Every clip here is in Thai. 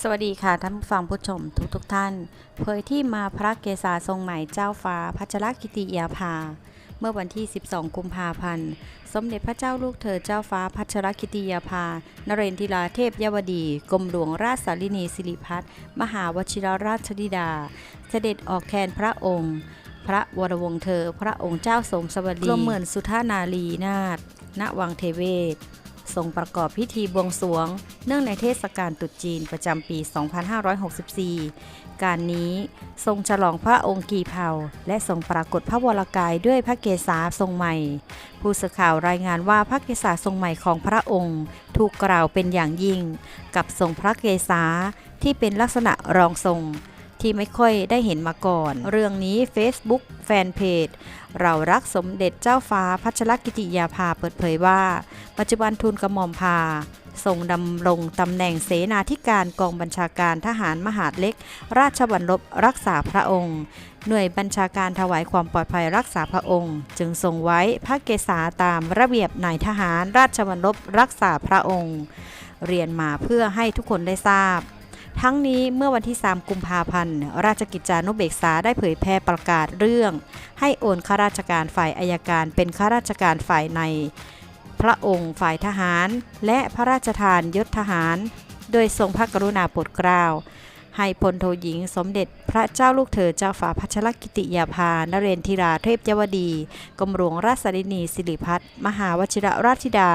สวัสดีค่ะท่านผู้ฟังผู้ชมทุกทท่าน เผยที่มาพระเกศาทรงใหม่เจ้าฟ้าพัชรกิติยาภา เมื่อวันที่ 12 กุมภาพันธ์ สมเด็จพระเจ้าลูกเธอเจ้าฟ้าพัชรกิติยาภา นเรนทิราเทพยวดี กรมหลวงราชสารินีสิริพัฒน์มหาวชิรราชธิดา เสด็จออกแคนพระองค์ พระวรวงเธอ พระองค์เจ้าสมสวัสดีกรมเหมือนสุธานารีนาถณวังเทเวศ ทรงประกอบพิธีบวงสรวง เนื่องในเทศกาลตรุษจีนประจำปี 2564 การนี้ทรงฉลองพระองค์กีเผาและทรงปรากฏพระวรกายด้วยพระเกศาทรงใหม่ ผู้สื่อข่าวรายงานว่าพระเกศาทรงใหม่ของพระองค์ ถูกกล่าวเป็นอย่างยิ่ง กับทรงพระเกศาที่เป็นลักษณะรองทรงที่ไม่ค่อยได้เห็นมาก่อน เรื่องนี้ Facebook แฟนเพจ เรารักสมเด็จเจ้าฟ้าพัชรกิติยาภาเปิดเผยว่า ปัจจุบันทูลกระหม่อมพาทรงดำรงตำแหน่งเสนาธิการกองบัญชาการทหารมหาดเล็ก ราชวัลลบรักษาพระองค์ หน่วยบัญชาการถวายความปลอดภัยรักษาพระองค์ จึงทรงไว้พระเกศาตามระเบียบนายทหารราชวัลลบรักษาพระองค์ เรียนมาเพื่อให้ทุกคนได้ทราบ ทั้งนี้เมื่อวันที่ 3 กุมภาพันธ์ ราชกิจจานุเบกษาได้เผยแพร่ประกาศเรื่อง ให้โอนข้าราชการฝ่ายอายการเป็นข้าราชการฝ่ายใน พระองค์ฝ่ายทหารและพระราชทานยศทหาร โดยทรงพระกรุณาโปรดเกล้าให้พลโทหญิงสมเด็จพระเจ้าลูกเธอเจ้าฟ้าพัชรกิติยาภานเรนทิราเทพยวดี กรมหลวงราชสรินีสิริพัฒน์มหาวชิรราชธิดา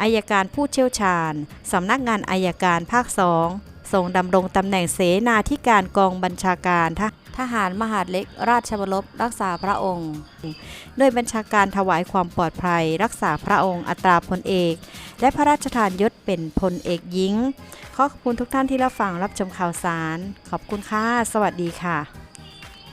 อายการผู้เชี่ยวชาญ สำนักงานอายการภาคสองทรงดำรงตำแหน่งเสนาธิการกองบัญชาการทห ทหารมหาดเล็กราชบรบรักษาพระองค์ ด้วยบัญชาการถวายความปลอดภัย รักษาพระองค์อัตราพลเอก และพระราชทานยศเป็นพลเอกหญิง ขอขอบคุณทุกท่านที่รับฟังรับชมข่าวสาร ขอบคุณค่ะ สวัสดีค่ะ